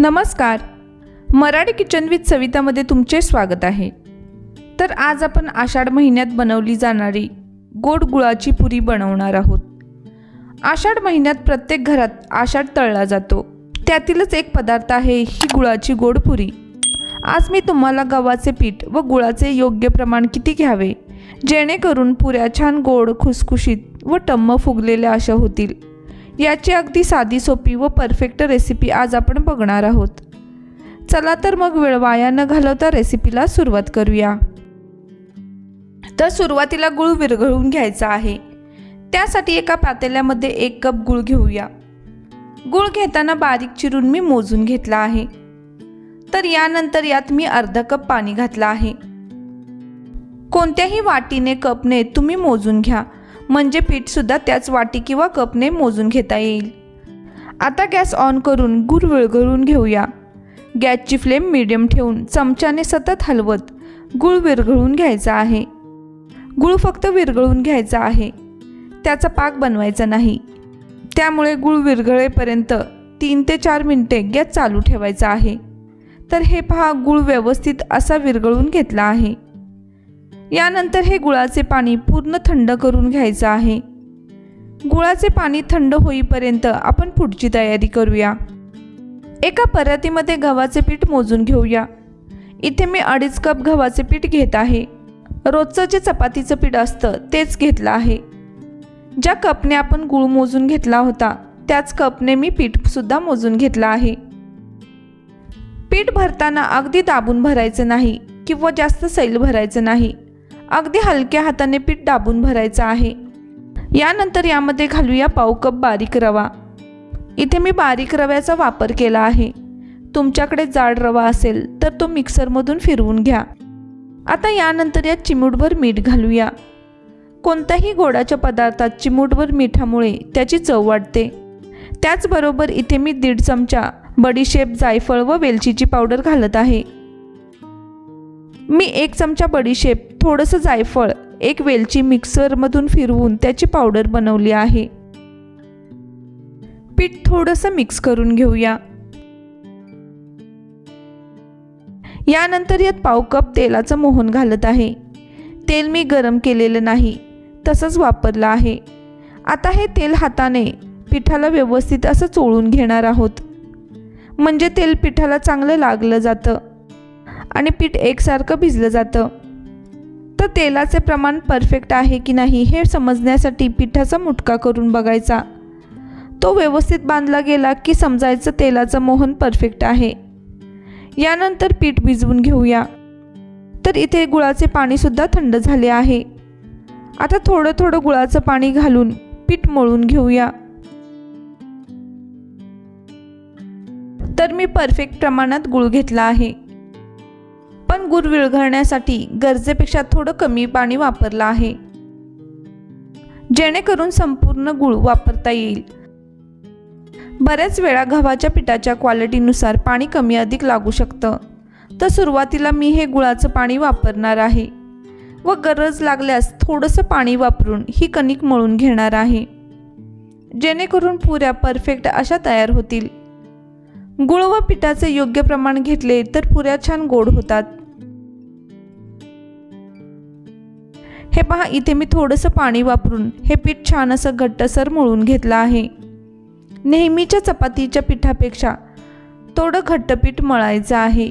नमस्कार. Marathi kitchen with सवितामध्ये तुमचे स्वागत आहे. तर आज आपण आषाढ महिन्यात बनवली जाणारी गोड गुळाची पुरी बनवणार आहोत. आषाढ महिन्यात प्रत्येक घरात आषाढ तळला जातो. त्यातीलच एक पदार्थ आहे ही गुळाची गोड पुरी. आज मी तुम्हाला गव्हाचे पीठ व गुळाचे योग्य प्रमाण किती घ्यावे जेणेकरून पुऱ्या छान गोड खुसखुशीत व टम्म फुगलेल्या अशा होतील. याची अगदी साधी सोपी व परफेक्ट रेसिपी आज आपण बघणार आहोत. चला तर मग वेळ वाया न घालवता रेसिपीला सुरुवात करूया. तर सुरुवातीला गुळ विरघळून घ्यायचा आहे. त्यासाठी एका पातेल्यामध्ये एक कप गुळ घेऊया. गुळ घेताना बारीक चिरून मी मोजून घेतला आहे. तर यानंतर यात मी अर्धा कप पाणी घातलं आहे. कोणत्याही वाटीने कपने तुम्ही मोजून घ्या. म्हणजे पीठसुद्धा त्याच वाटी किंवा कपने मोजून घेता येईल. आता गॅस ऑन करून गूळ विरघळून घेऊया. गॅसची फ्लेम मिडियम ठेवून चमच्याने सतत हलवत गूळ विरघळून घ्यायचा आहे. गूळ फक्त विरघळून घ्यायचा आहे. त्याचा पाक बनवायचा नाही. त्यामुळे गूळ विरघळेपर्यंत तीन ते चार मिनटे गॅस चालू ठेवायचा आहे. तर हे पहा गूळ व्यवस्थित असा विरघळून घेतला आहे. यानंतर हे गुळाचे पाणी पूर्ण थंड करून घ्यायचं आहे. गुळाचे पाणी थंड होईपर्यंत आपण पुढची तयारी करूया. एका परातीमध्ये गव्हाचे पीठ मोजून घेऊया. इथे मी अडीच कप गव्हाचे पीठ घेत आहे. रोजचं जे चपातीचं पीठ असतं तेच घेतलं आहे. ज्या कपने आपण गुळ मोजून घेतला होता त्याच कपने मी पीठसुद्धा मोजून घेतलं आहे. पीठ भरताना अगदी दाबून भरायचं नाही किंवा जास्त सैल भरायचं नाही. अगदी हलक्या हाताने पीठ दाबून भरायचं आहे. यानंतर यामध्ये घालूया पाव कप बारीक रवा. इथे मी बारीक रव्याचा वापर केला आहे. तुमच्याकडे जाड रवा असेल तर तो मिक्सरमधून फिरवून घ्या. आता यानंतर यात चिमूटभर मीठ घालूया. कोणत्याही गोडाच्या पदार्थात चिमूटभर मिठामुळे त्याची चव वाढते. त्याचबरोबर इथे मी दीड चमचा बडीशेप जायफळ व वेलचीची पावडर घालत आहे. मी एक चमचा बडीशेप थोडंसं जायफळ एक वेलची मिक्सरमधून फिरवून त्याची पावडर बनवली आहे. पीठ थोडंसं मिक्स करून घेऊया. यानंतर यात पाव कप तेलाचं मोहन घालत आहे. तेल मी गरम केलेलं नाही तसंच वापरलं आहे. आता हे तेल हाताने पिठाला व्यवस्थित असं चोळून घेणार आहोत. म्हणजे तेल पिठाला चांगलं लागलं जातं. आणि पीठ एकसारखं भिजलं जातं. तर तेलाचे प्रमाण परफेक्ट आहे की नाही हे समजण्यासाठी पिठाचा मुटका करून बघायचा. तो व्यवस्थित बांधला गेला की समजायचं तेलाचं मोहन परफेक्ट आहे. यानंतर पीठ भिजवून घेऊया. तर इथे गुळाचे पाणीसुद्धा थंड झाले आहे. आता थोडं थोडं गुळाचं पाणी घालून पीठ मळून घेऊया. तर मी परफेक्ट प्रमाणात गुळ घेतला आहे. पण गुळ विरघळण्यासाठी गरजेपेक्षा थोडं कमी पाणी वापरलं आहे. जेणेकरून संपूर्ण गुळ वापरता येईल. बऱ्याच वेळा गव्हाच्या पिठाच्या क्वालिटीनुसार पाणी कमी अधिक लागू शकतं. तर सुरुवातीला मी हे गुळाचं पाणी वापरणार आहे. व गरज लागल्यास थोडंसं पाणी वापरून ही कणिक मळून घेणार आहे. जेणेकरून पुऱ्या परफेक्ट अशा तयार होतील. गुळ व पिठाचे योग्य प्रमाण घेतले तर पुऱ्या छान गोड होतात. हे पहा इथे मी थोडंसं पाणी वापरून हे पीठ छान असं घट्टसर मळून घेतलं आहे. नेहमीच्या चपातीच्या पिठापेक्षा थोडं घट्ट पीठ मळायचं आहे.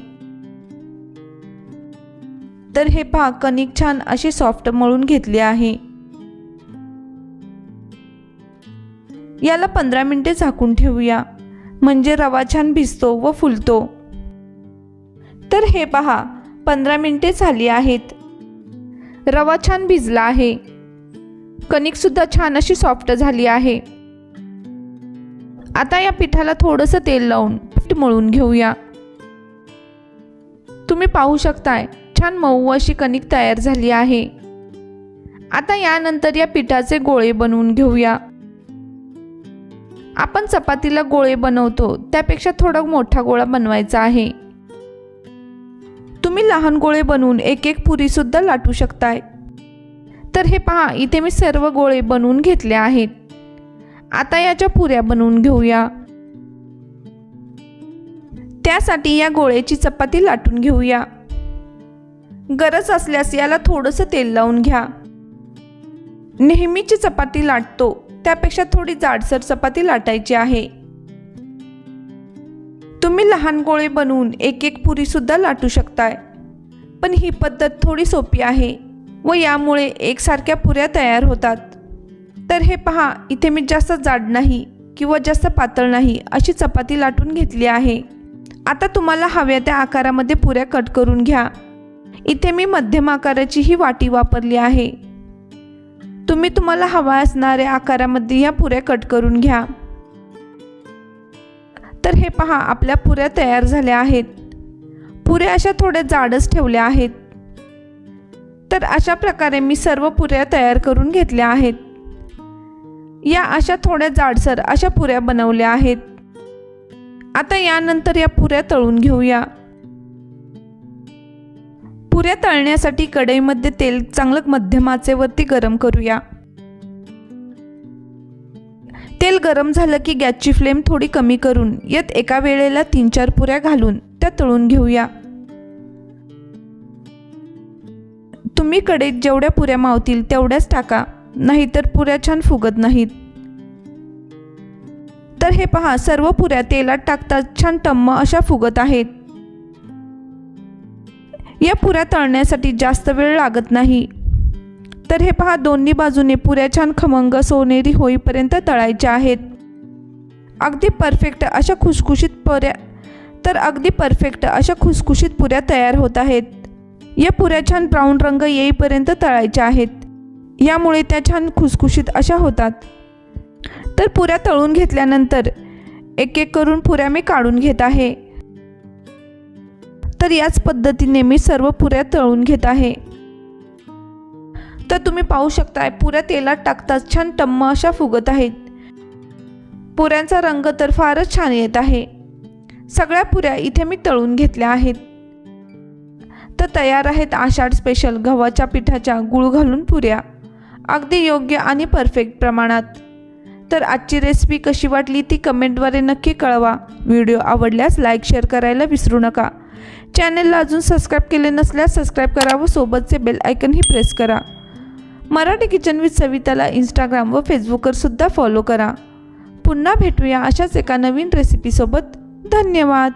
तर हे पहा कणिक छान अशी सॉफ्ट मळून घेतली आहे. याला पंधरा मिनिटे झाकून ठेवूया. म्हणजे रवा छान भिजतो व फुलतो. तर हे पहा पंधरा मिनिटे झाली आहेत. रवा छान भिजला आहे. कणिकसुद्धा छान अशी सॉफ्ट झाली आहे. आता या पिठाला थोडंसं तेल लावून पीठ मळून घेऊया. तुम्ही पाहू शकताय छान मऊ अशी कणिक तयार झाली आहे. आता यानंतर या पिठाचे गोळे बनवून घेऊया. आपण चपातीला गोळे बनवतो त्यापेक्षा थोडा मोठा गोळा बनवायचा आहे. लहान गोळे बनवून एक एक पुरीसुद्धा लाटू शकताय. तर हे पहा इथे मी सर्व गोळे बनवून घेतले आहेत. आता याच्या पुऱ्या बनवून घेऊया. त्यासाठी या गोळ्याची चपाती लाटून घेऊया. गरज असल्यास याला थोडंसं तेल लावून घ्या. नेहमीची चपाती लाटतो त्यापेक्षा थोडी जाडसर चपाती लाटायची आहे. तुम्ही लहान गोळे बनवून एक एक पुरी सुद्धा लाटू शकताय. पण ही पद्धत थोडी सोपी आहे व यामुळे एकसारख्या पुऱ्या तयार होतात. तर हे पहा इथे मी जास्त जाड नाही किंवा जास्त पातळ नाही अशी चपाती लाटून घेतली आहे. आता तुम्हाला हव्या त्या आकारामध्ये पुऱ्या कट करून घ्या. इथे मी मध्यम आकाराची ही वाटी वापरली आहे. तुम्ही तुम्हाला हवा असणाऱ्या आकारामध्ये या पुऱ्या कट करून घ्या. तर हे पहा आपल्या पुऱ्या तयार झाल्या आहेत. पुऱ्या अशा थोड्या जाडच ठेवल्या आहेत. तर अशा प्रकारे मी सर्व पुऱ्या तयार करून घेतल्या आहेत. या अशा थोड्या जाडसर अशा पुऱ्या बनवल्या आहेत. आता यानंतर या पुऱ्या तळून घेऊया. पुऱ्या तळण्यासाठी कढईमध्ये तेल चांगलं मध्यमाचे वरती गरम करूया. तेल गरम झालं की गॅसची फ्लेम थोडी कमी करून यात एका वेळेला तीन चार पुऱ्या घालून त्या तळून घेऊया. तुम्ही जेवढ्या पुऱ्या मावतील तेवढ्याच टाका नाहीतर पुऱ्या छान फुगत नाहीत. तर हे पहा सर्व पुऱ्या तेलात टाकतात छान टम्म अशा फुगत आहेत. या पुऱ्या तळण्यासाठी जास्त वेळ लागत नाही. तर हे पहा दोन्ही बाजूने पुऱ्या छान खमंग सोनेरी होईपर्यंत तळायच्या आहेत. अगदी परफेक्ट अशा खुसखुशीत पुऱ्या तर अगदी परफेक्ट अशा खुसखुशीत पुऱ्या तयार होत आहेत. या पुऱ्या छान ब्राऊन रंग येईपर्यंत तळायच्या आहेत. यामुळे त्या छान खुसखुशीत अशा होतात. तर पुऱ्या तळून घेतल्यानंतर एक एक करून पुऱ्या मी काढून घेत आहे. तर याच पद्धतीने मी सर्व पुऱ्या तळून घेत आहे. तर तुम्ही पाहू शकताय पुऱ्या तेलात टाकताच छान टम्म अशा फुगत आहेत. पुऱ्यांचा रंग तर फारच छान येत आहे. सगळ्या पुऱ्या इथे मी तळून घेतल्या आहेत. तर तयार आहेत आषाढ स्पेशल गव्हाच्या पिठाच्या गुळ घालून पुऱ्या. अगदी योग्य आणि परफेक्ट प्रमाणात. तर आजची रेसिपी कशी वाटली ती कमेंटद्वारे नक्की कळवा. व्हिडिओ आवडल्यास लाईक शेअर करायला विसरू नका. चॅनेलला अजून सबस्क्राईब केले नसल्यास सबस्क्राईब करा व सोबतचे बेल आयकनही प्रेस करा. मराठी किचन विथ सविताला इंस्टाग्राम व फेसबुकवर सुद्धा फॉलो करा. पुन्हा भेटूया अशाच एका नवीन रेसिपीसोबत धन्यवाद!